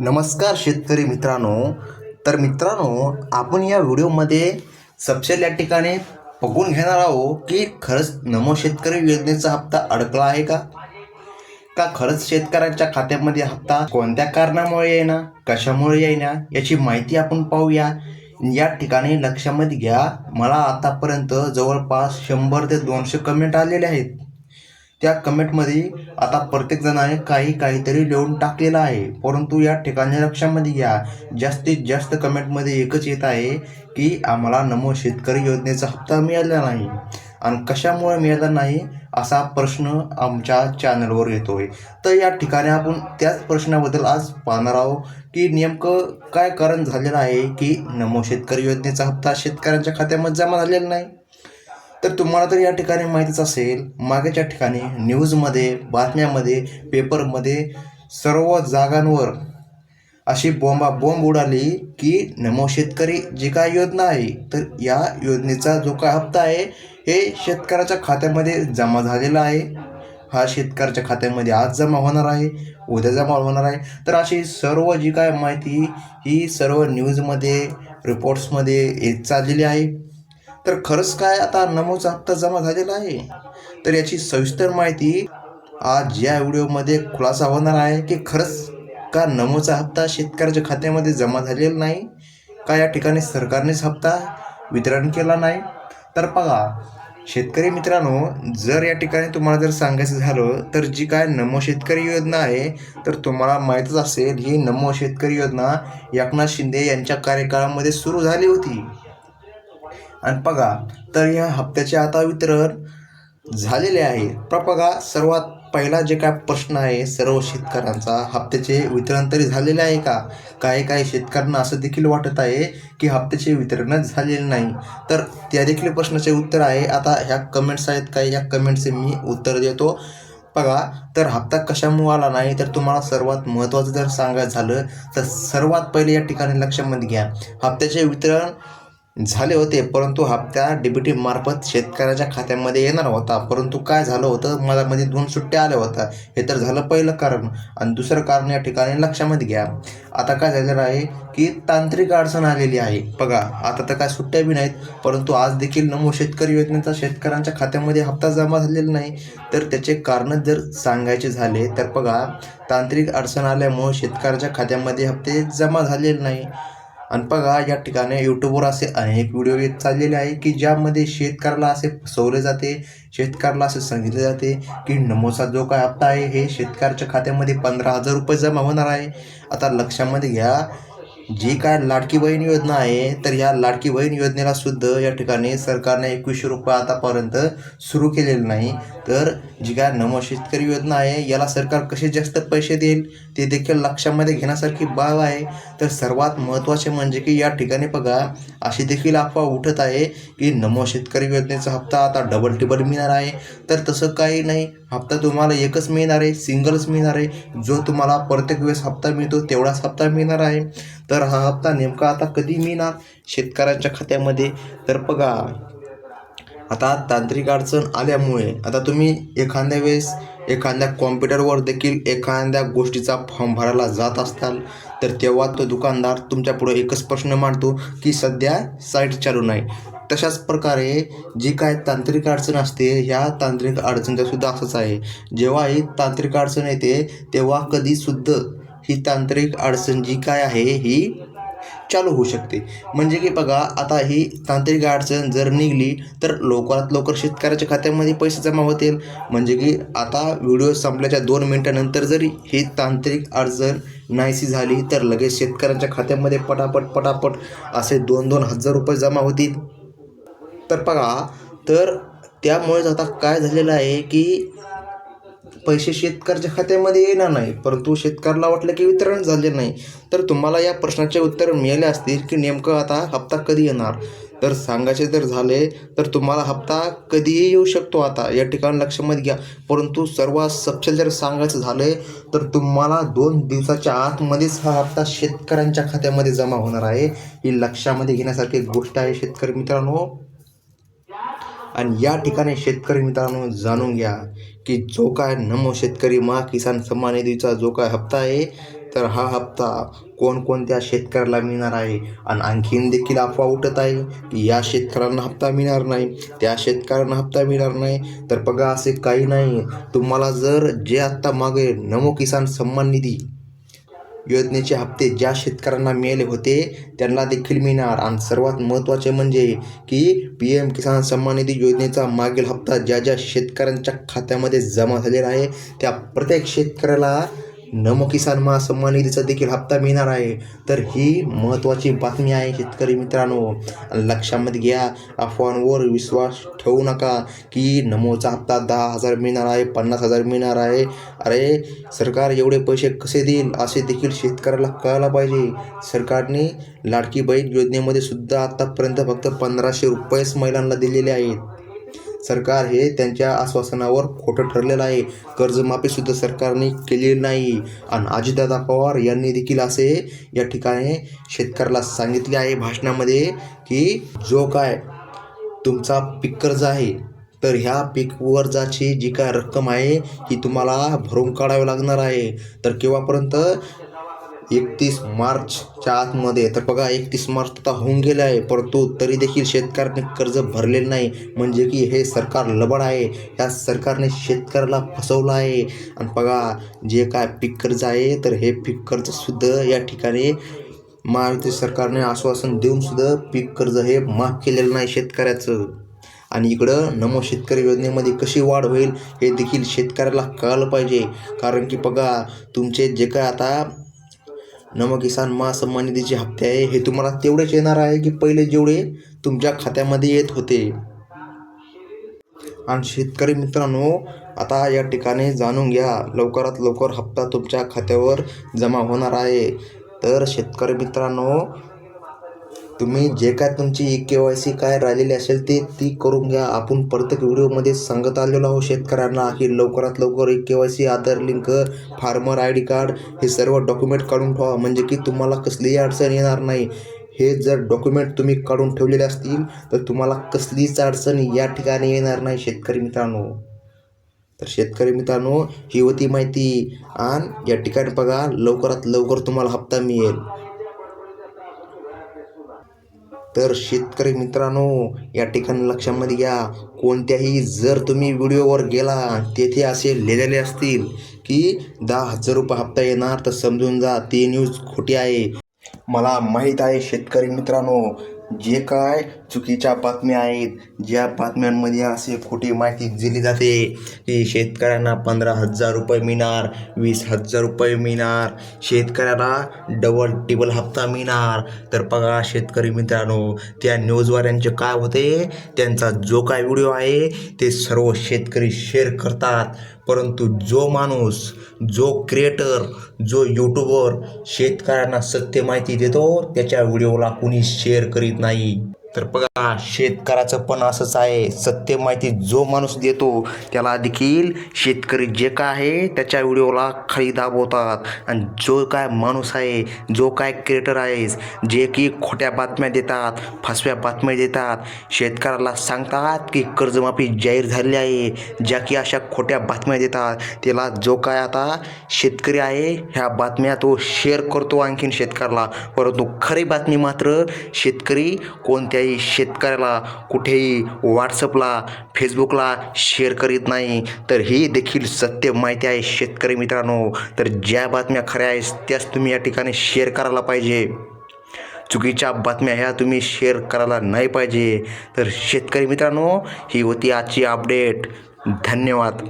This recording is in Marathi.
नमस्कार शेतकरी मित्रांनो. तर मित्रांनो आपण या व्हिडिओमध्ये सबसेल या ठिकाणी बघून घेणार आहोत की खरंच नमो शेतकरी योजनेचा हप्ता अडकला आहे का? का खरंच शेतकऱ्यांच्या खात्यामध्ये हप्ता कोणत्या कारणामुळे येणार कशामुळे येणार याची माहिती आपण पाहूया. या ठिकाणी लक्षामध्ये घ्या. मला आतापर्यंत जवळपास शंभर ते दोनशे कमेंट आलेले आहेत. त्या कमेंटमध्ये आता प्रत्येक जणाने काही काहीतरी लिहून टाकलेलं आहे. परंतु या ठिकाणी लक्षामध्ये घ्या जास्तीत जास्त कमेंटमध्ये एकच येत आहे की आम्हाला नमो शेतकरी योजनेचा हप्ता मिळाला नाही. आणि कशामुळे मिळाला नाही असा प्रश्न आमच्या चॅनलवर येतोय. तर या ठिकाणी आपण त्याच प्रश्नाबद्दल आज पाहणार आहोत की नेमकं काय कारण झालेलं आहे की नमो शेतकरी योजनेचा हप्ता शेतकऱ्यांच्या खात्यामध्ये जमा झालेला नाही? तर तुम्हाला तर या ठिकाणी माहितीच असेल मागेच्या ठिकाणी न्यूजमध्ये बातम्यामध्ये पेपरमध्ये सर्व जागांवर अशी बॉम्बा बॉम्ब उडाली की नमो शेतकरी जी काय योजना आहे तर या योजनेचा जो काय हप्ता आहे हे शेतकऱ्याच्या खात्यामध्ये जमा झालेला आहे. हा शेतकऱ्याच्या खात्यामध्ये आज जमा होणार आहे उद्या जमा होणार आहे. तर अशी सर्व जी काय माहिती ही सर्व न्यूजमध्ये रिपोर्ट्समध्ये येत चाललेली आहे. तर खरंच काय आता नमोचा हप्ता जमा झालेला आहे? तर याची सविस्तर माहिती आज या व्हिडिओमध्ये खुलासा होणार आहे की खरंच का नमोचा हप्ता शेतकऱ्याच्या खात्यामध्ये जमा झालेला नाही? का या ठिकाणी सरकारनेच हप्ता वितरण केला नाही? तर बघा शेतकरी मित्रांनो जर या ठिकाणी तुम्हाला जर सांगायचं झालं तर जी काय नमो शेतकरी योजना आहे तर तुम्हाला माहीतच असेल ही नमो शेतकरी योजना एकनाथ शिंदे यांच्या कार्यकाळामध्ये सुरू झाली होती. आणि बघा तर या हप्त्याचे आता वितरण झालेले आहे. प्र बघा सर्वात पहिला जे काय प्रश्न आहे सर्व शेतकऱ्यांचा हप्त्याचे वितरण तरी झालेले आहे का? काही काही शेतकऱ्यांना असं देखील वाटत आहे की हप्त्याचे वितरणच झालेले नाही. तर त्या देखील प्रश्नाचे उत्तर आहे. आता ह्या कमेंट्स आहेत काही या कमेंटचे मी उत्तर देतो. बघा तर हप्ता कशामुळे आला नाही? तर तुम्हाला सर्वात महत्त्वाचं जर सांगायचं झालं तर सर्वात पहिले या ठिकाणी लक्षामध्ये घ्या. हप्त्याचे वितरण झाले होते परंतु हप्ता डीबीटी मार्फत शेतकऱ्याच्या खात्यामध्ये येणार होता. परंतु काय झालं होतं? मला मध्ये दोन सुट्ट्या आल्या होत्या. हे तर झालं पहिलं कारण. आणि दुसरं कारण या ठिकाणी लक्षामध्ये घ्या. आता काय झालेलं आहे की तांत्रिक अडचण आलेली आहे. बघा आता तर काय सुट्ट्या बी नाहीत परंतु आज देखील नमो शेतकरी योजनेचा शेतकऱ्यांच्या खात्यामध्ये हप्ता जमा झालेला नाही. तर त्याचे कारण जर सांगायचे झाले तर बघा तांत्रिक अडचण आल्यामुळे शेतकऱ्याच्या खात्यामध्ये हप्ते जमा झालेले नाही. आणि बघा या ठिकाणी यूट्यूबवर असे अनेक व्हिडिओ येत चाललेले आहे की ज्यामध्ये शेतकऱ्याला असे फसवले जाते शेतकऱ्याला असे सांगितले जाते की नमोचा जो काय हप्ता आहे हे शेतकऱ्याच्या खात्यामध्ये पंधरा हजार रुपये जमा होणार आहे. आता लक्षामध्ये घ्या जी काय लाडकी बहीण योजना आहे तर या लाडकी बहीण योजनेला सुद्धा या ठिकाणी सरकारने एकवीसशे रुपये आतापर्यंत सुरू केलेले नाही. तर जी काय नमो शेतकरी योजना आहे याला सरकार कसे जास्त पैसे देईल ते देखील लक्षामध्ये घेण्यासारखी बाब आहे. तर सर्वात महत्त्वाचे म्हणजे की या ठिकाणी बघा अशी देखील अफवा उठत आहे की नमो शेतकरी योजनेचा हप्ता आता डबल टिबल मिळणार आहे. तर तसं काही नाही. हप्ता तुम्हाला एकच मिळणार आहे सिंगलच मिळणार आहे. जो तुम्हाला प्रत्येक वेळेस हप्ता मिळतो तेवढाच हप्ता मिळणार आहे. तर तर हा हप्ता नेमका आता कधी मिळणार? शेतकऱ्यांच्या खात्यामध्ये? तर बघा आता तांत्रिक अडचण आल्यामुळे आता तुम्ही एखाद्या वेळेस एखाद्या कॉम्प्युटरवर देखील एखाद्या गोष्टीचा फॉर्म भरायला जात असताल तर तेव्हा तो दुकानदार तुमच्यापुढे एकच प्रश्न मांडतो की सध्या साईट चालू नाही. तशाच प्रकारे जी काय तांत्रिक अडचण असते ह्या तांत्रिक अडचणीचा सुद्धा असंच आहे. जेव्हा ही तांत्रिक अडचण येते तेव्हा कधीसुद्धा ही तांत्रिक अडचण जी काय आहे ही चालू होऊ शकते. म्हणजे की बघा आता ही तांत्रिक अडचण जर निघली तर लवकरात लवकर शेतकऱ्याच्या खात्यामध्ये पैसे जमा होतील. म्हणजे की आता व्हिडिओ संपल्याच्या दोन मिनटानंतर जरी ही तांत्रिक अडचण नाहीशी झाली तर लगेच शेतकऱ्यांच्या खात्यामध्ये पटापट पटापट असे दोन दोन हजार रुपये जमा होतील. तर बघा तर त्यामुळेच आता काय झालेलं आहे की पैसे शेतकऱ्याच्या खात्यामध्ये येणार नाही परंतु शेतकऱ्याला वाटलं की वितरण झाले नाही. तर तुम्हाला या प्रश्नाचे उत्तर मिळाले असतील की नेमकं आता हप्ता कधी येणार? तर सांगायचे जर झाले तर तुम्हाला हप्ता कधीही येऊ शकतो आता. या ठिकाणी लक्षामध्ये घ्या. परंतु सर्वात सपशेल जर सांगायचं झाले तर तुम्हाला दोन दिवसाच्या आतमध्येच हा हप्ता शेतकऱ्यांच्या खात्यामध्ये जमा होणार आहे. ही लक्षामध्ये घेण्यासारखी गोष्ट आहे शेतकरी मित्रांनो. आणि या ठिकाणी शेतकरी मित्रांनो जाणून घ्या की जो काय नमो शेतकरी महा किसान सन्मान निधीचा जो काय हप्ता आहे तर हा हप्ता कोणकोणत्या शेतकऱ्याला मिळणार आहे? आणि आणखीन देखील अफवा उठत आहे की या शेतकऱ्यांना हप्ता मिळणार नाही त्या शेतकऱ्यांना हप्ता मिळणार नाही. तर बघा असे काही नाही. तुम्हाला जर जे आत्ता मागे नमो किसान सन्मान निधी योजनेचे हप्ते ज्या शेतकऱ्यांना मिळाले होते त्यांना देखील मिळणार. आणि सर्वात महत्त्वाचे म्हणजे की पी एम किसान सन्मान निधी योजनेचा मागील हप्ता ज्या ज्या शेतकऱ्यांच्या खात्यामध्ये जमा झालेला आहे त्या प्रत्येक शेतकऱ्याला नमो किसान महासन्मान निधीचा देखील हप्ता मिळणार आहे. तर ही महत्त्वाची बातमी आहे शेतकरी मित्रांनो. लक्षामध्ये घ्या अफवांवर विश्वास ठेवू नका की नमोचा हप्ता दहा हजार मिळणार आहे पन्नास हजार मिळणार आहे. अरे सरकार एवढे पैसे कसे देईल असे देखील शेतकऱ्याला कळायला पाहिजे. सरकारने लाडकी बहीण योजनेमध्ये सुद्धा आत्तापर्यंत फक्त पंधराशे रुपयेच महिलांना दिलेले आहेत. सरकार हे त्यांच्या आश्वासनावर खोटं ठरलेलं आहे. कर्जमाफीसुद्धा सरकारने केलेली नाही. आणि अजितदादा पवार यांनी देखील असे या ठिकाणी शेतकऱ्याला सांगितले आहे भाषणामध्ये की जो काय तुमचा पीक कर्ज आहे तर ह्या पीक कर्जाची जी काय रक्कम आहे ही तुम्हाला भरून काढावी लागणार आहे. तर केव्हापर्यंत एकतीस मार्चच्या आतमध्ये. तर बघा एकतीस मार्च आता होऊन गेलं आहे. परंतु तरी देखील शेतकऱ्याने कर्ज भरलेलं नाही. म्हणजे की हे सरकार लबड आहे. या सरकारने शेतकऱ्याला फसवलं आहे. आणि बघा जे काय पीक कर्ज आहे तर हे पीक कर्जसुद्धा या ठिकाणी महायुती सरकारने आश्वासन देऊन सुद्धा पीक कर्ज हे माफ केलेलं नाही शेतकऱ्याचं. आणि इकडं नमो शेतकरी योजनेमध्ये कशी वाढ होईल हे देखील शेतकऱ्याला कळलं पाहिजे. कारण की बघा तुमचे जे काय आता नमो किसान महासन्मान निधीचे हप्ते आहे हे तुम्हाला तेवढेच येणार आहे की पहिले जेवढे तुमच्या खात्यामध्ये येत होते? आणि शेतकरी मित्रांनो आता या ठिकाणी जाणून घ्या. लवकरात लवकर हप्ता तुमच्या खात्यावर जमा होणार आहे. तर शेतकरी मित्रांनो तुम्ही जे काय तुमची ई के वाय सी काय राहिलेली असेल ते ती करून घ्या. आपण प्रत्येक व्हिडिओमध्ये सांगत आलेलो आहोत शेतकऱ्यांना की लवकरात लवकर E K Y C Aadhaar link farmer I D card हे सर्व डॉक्युमेंट काढून ठेवा. म्हणजे की तुम्हाला कसलीही अडचण येणार नाही. हे जर डॉक्युमेंट तुम्ही काढून ठेवलेले असतील तर तुम्हाला कसलीच अडचण या ठिकाणी येणार नाही शेतकरी मित्रांनो. तर शेतकरी मित्रांनो ही होती माहिती. आणि या ठिकाणी बघा लवकरात लवकर तुम्हाला हप्ता मिळेल. तर शेतकरी मित्रांनो या ठिकाणी लक्षामध्ये घ्या कोणत्याही जर तुम्ही व्हिडिओवर गेला तेथे असे लिहिलेले असतील की दहा हजार रुपये हप्ता येणार तर समजून जा ती न्यूज खोटी आहे. मला माहीत आहे शेतकरी मित्रांनो जे काय चुकीच्या बातम्या आहेत ज्या बातम्यांमध्ये असे खोटी माहिती दिली जाते की शेतकऱ्यांना पंधरा हजार रुपये मिळणार वीस हजार रुपये मिळणार शेतकऱ्याला डबल टिबल हप्ता मिळणार. तर बघा शेतकरी मित्रांनो त्या न्यूजवाल्यांचे काय होते त्यांचा जो काय व्हिडिओ आहे ते सर्व शेतकरी शेअर करतात. परंतु जो माणूस जो क्रिएटर जो यूट्यूबर शेतकऱ्यांना सत्य माहिती देतो त्याच्या व्हिडिओला कुणी शेअर करीत नाही. तर बघा शेतकऱ्याचं पण असंच आहे. सत्य माहिती जो माणूस देतो त्याला देखील शेतकरी जे काय आहे त्याच्या व्हिडिओला खाली दाबवतात. आणि जो काय माणूस आहे जो काय क्रिएटर आहे जे की खोट्या बातम्या देतात फसव्या बातम्या देतात शेतकऱ्याला सांगतात की कर्जमाफी जाहीर झालेली आहे. ज्या की अशा खोट्या बातम्या देतात त्याला जो काय आता शेतकरी आहे ह्या बातम्या तो शेअर करतो आणखीन शेतकऱ्याला. परंतु खरी बातमी मात्र शेतकरी कोणत्याही शेतकऱ्याला कुठेही व्हॉट्सअपला फेसबुकला शेअर करीत नाही. तर ही देखील सत्य माहिती आहे शेतकरी मित्रांनो. तर ज्या बातम्या खऱ्या आहेत त्याच तुम्ही या ठिकाणी शेअर करायला पाहिजे. चुकीच्या बातम्या ह्या तुम्ही शेअर करायला नाही पाहिजे. तर शेतकरी मित्रांनो ही होती आजची अपडेट. धन्यवाद.